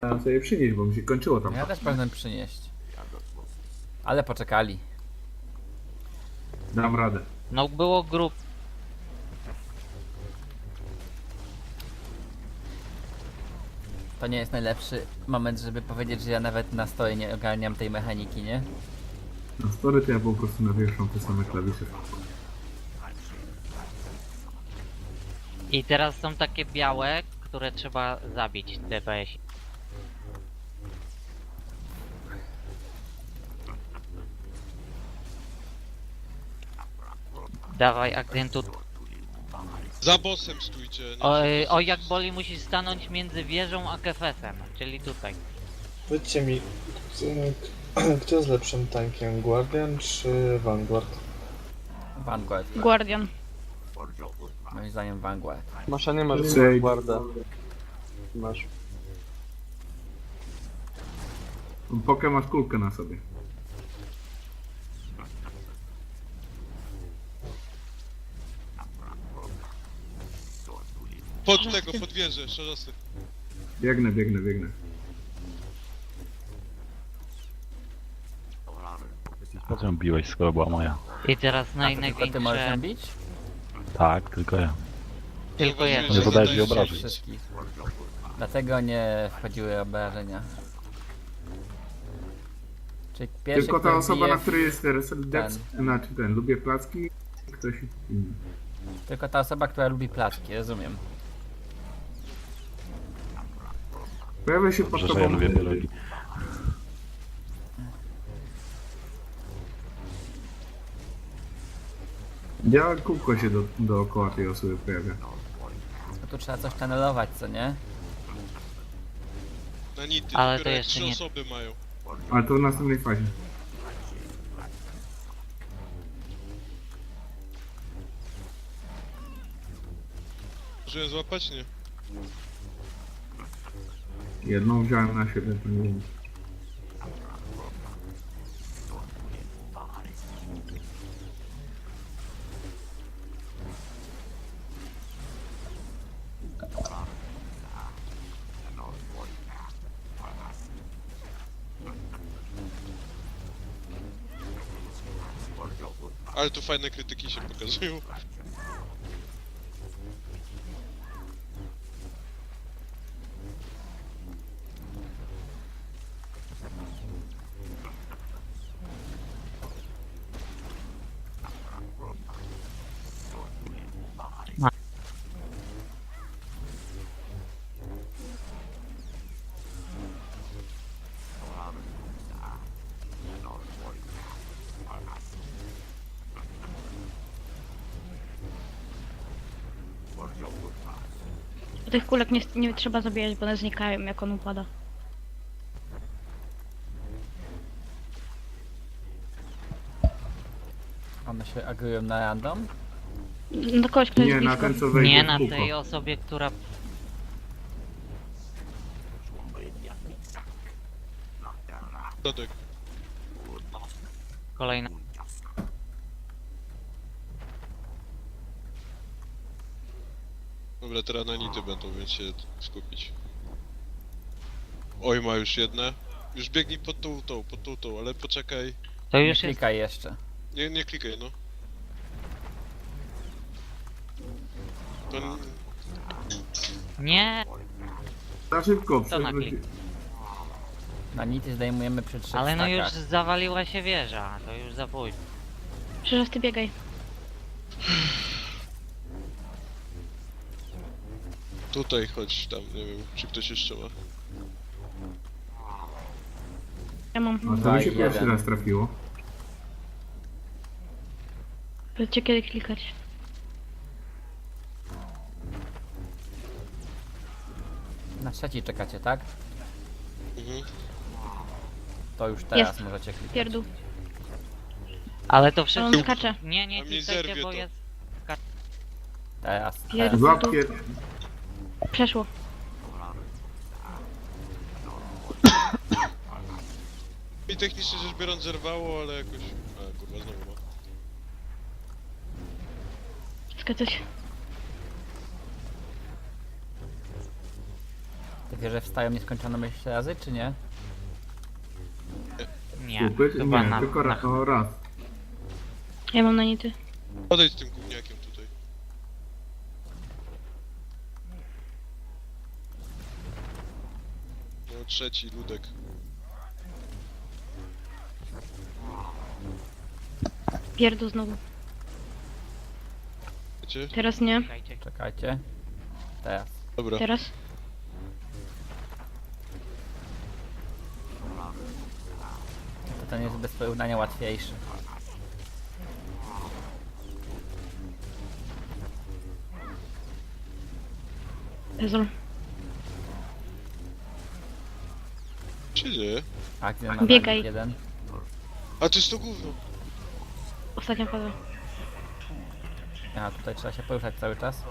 Chciałem sobie przynieść, bo mi się kończyło tam. Ja też powinienem przynieść. Ale poczekali. Dam radę. No było grup. To nie jest najlepszy moment, żeby powiedzieć, że ja nawet na stole nie ogarniam tej mechaniki, nie? Na story to ja po prostu nawieszam te same klawisze. I teraz są takie białe, które trzeba zabić DPS. Dawaj akcentu. Za bossem stójcie. nie O, y, o jak boli musisz stanąć między wieżą a kefesem, czyli tutaj. Powiedzcie mi, kto jest lepszym tankiem, Guardian czy Vanguard? Vanguard. Guardian. Moim zdaniem Vanguard. Masza nie masz guarda. Masz. Pokę masz kulkę na sobie. Pod tego, pod wieżę, szarasy. Biegnę, biegnę, biegnę. Po co ją biłeś, skoro była moja? I teraz A naj, to tylko ty możesz ją bić? Tak, tylko ja. Tylko że Nie zadajesz mi obrażeń. Wszystkich. Dlatego nie wchodziły obrażenia. Czyli pierwszy, Tylko ta który osoba, bije na w- której jest reset znaczy ten, lubię placki, ktoś inny. Tylko ta osoba, która lubi placki, rozumiem. Pojawia się pod Że, że ja tobą lubię białe kółko się do, dookoła tej osoby pojawia. No tu trzeba coś channelować, co nie? Na nity, Ale to jak jeszcze trzy nie- osoby mają. Ale to w następnej fazie. Może ją złapać? Nie. Jedną wziąłem na siebie, to nie wiem. Ale tu fajne krytyki się pokazują. Tych kulek nie, nie trzeba zabijać, bo one znikają jak on upada. One się agrują na random. Na kogoś, kto jest Nie, na blisko. ten co wejdzie Nie w na tej osobie, która... Dodek. Kolejna. Dobra, teraz na nity będą, więc się skupić. Oj, ma już jedne. Już biegnij pod tą, tą, pod tą, tą, ale poczekaj. To Nie już jest... klikaj jeszcze. Nie, nie klikaj, no. To... n- Nie! Za szybko, To na przewróci- klik. Na nity zdejmujemy przy trzech Ale no już stakach. zawaliła się wieża, to już za późno. Przecież ty biegaj. Tutaj chodź tam, nie wiem, czy ktoś jeszcze ma. Ja mam. No to mi się pierwszy raz trafiło. Powiedzcie kiedy klikać. Na trzeci czekacie, tak? Mhm. To już teraz Jest. możecie klikać. Pierdół. Ale to On wszystko... skacze. Nie, nie mi klikajcie, zerwie bo to. jest... Teraz, Pierdół. teraz. Przeszło. I technicznie rzecz biorąc zerwało, ale jakoś... A, kurwa, znowu ma. Skacać. Te wieże wstają nieskończoną myśl razy, czy nie? Nie, Kupy? chyba Nie, na, tylko na, raz. O, raz. Ja mam na nity. Podejdź z tym gówniakiem tutaj. No trzeci, ludek. Pierdol znowu. Wiecie? Teraz nie. Czekajcie. Czekajcie. Teraz. Dobra. Teraz. To ten jest bez porównania łatwiejszy. Ezol. Się dzieje? Akcję ma Biegaj. jeden. A to jest to gówno. Ostatnia fala. A tutaj trzeba się poruszać cały czas.